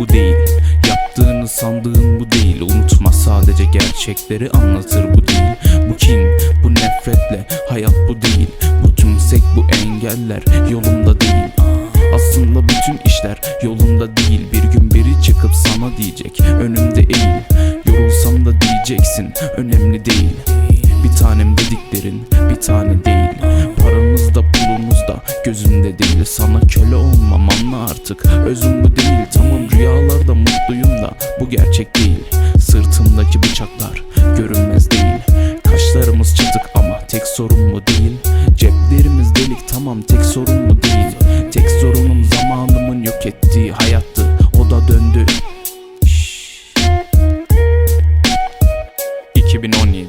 bu değil. Yaptığını sandığın bu değil. Unutma sadece gerçekleri anlatır bu değil. Bu kin, bu nefretle hayat bu değil. Bu tümsek bu engeller yolumda değil. Aslında bütün işler yolunda değil. Bir gün biri çıkıp sana diyecek Önümde eğil. Yorulsam da diyeceksin önemli değil. Bir tanem dediklerin bir tane değil. Paramız da pulumuz da gözümde değil. Sana köle olmam bana artık. Özüm bu değil tamam rüyalarda mutluyum da Bu gerçek değil. Sırtımdaki bıçaklar görünmez değil. Kaşlarımız çatık ama tek sorun bu değil. Ceplerimiz delik tamam tek sorun bu değil. Tek sorunum zamanımın yok ettiği hayattı O da döndü. 2017